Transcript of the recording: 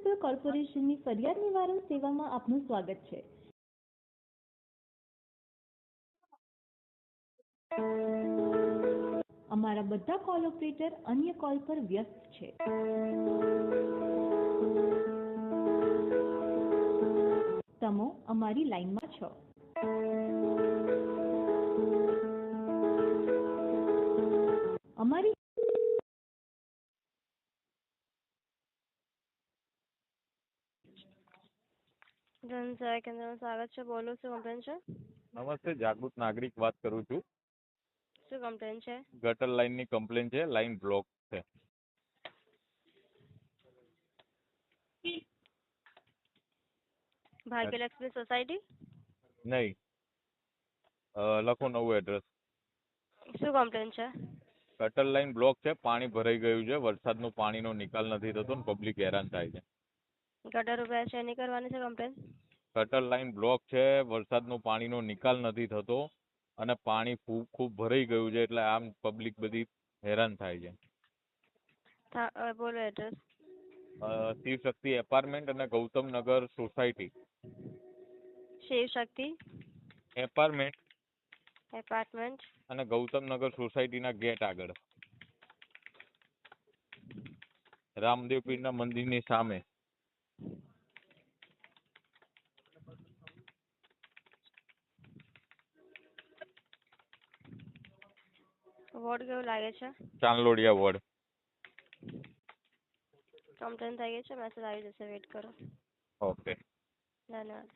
Municipal કોર્પોરેશનની ફરિયાદ નિવારણ સેવામાં આપનું સ્વાગત છે. અમારા બધા કોલ ઓપરેટર અન્ય કોલ પર વ્યસ્ત છે. તમો અમારી લાઈનમાં છો. જનસેવા કેન્દ્રમાં સ્વાગત છે. બોલો શું કમ્પ્લેન છે? નમસ્તે જાગૃત નાગરિક વાત કરું છું. શું કમ્પ્લેન છે? ગટર લાઇનની કમ્પ્લેન છે લાઇન બ્લોક છે. ભાગ્યલ એક્સપ્રેસ સોસાયટી? નહીં. લખો નવું એડ્રેસ. શું કમ્પ્લેન છે? ગટર લાઇન બ્લોક છે પાણી ભરાઈ ગયું છે વરસાદનું પાણીનો નિકાલ નથી થતો ને પબ્લિક હેરાન થાય છે. ગટર ઉપર છે એની કરવાની છે કમ્પ્લેન ગટર લાઇન બ્લોક છે વરસાદનું પાણીનો નિકાલ નથી થતો અને પાણી ખૂબ ખૂબ ભરાઈ ગયું છે એટલે આમ પબ્લિક બધી હેરાન થાય છે. બોલો એડ્રેસ શિવ શક્તિ એપાર્ટમેન્ટ અને Gautam Nagar society Shiv Shakti apartment apartment અને ગૌતમ નગર સોસાયટીના ગેટ આગળ. રામદેવ મંદિરની સામે. વોર્ડ કેવું લાગે છે ચાંદલોડિયા વોર્ડ કમ્પ્લેન થઈ ગઈ છે મેસેજ આવી જશે વેઇટ કરો ઓકે ધન્યવાદ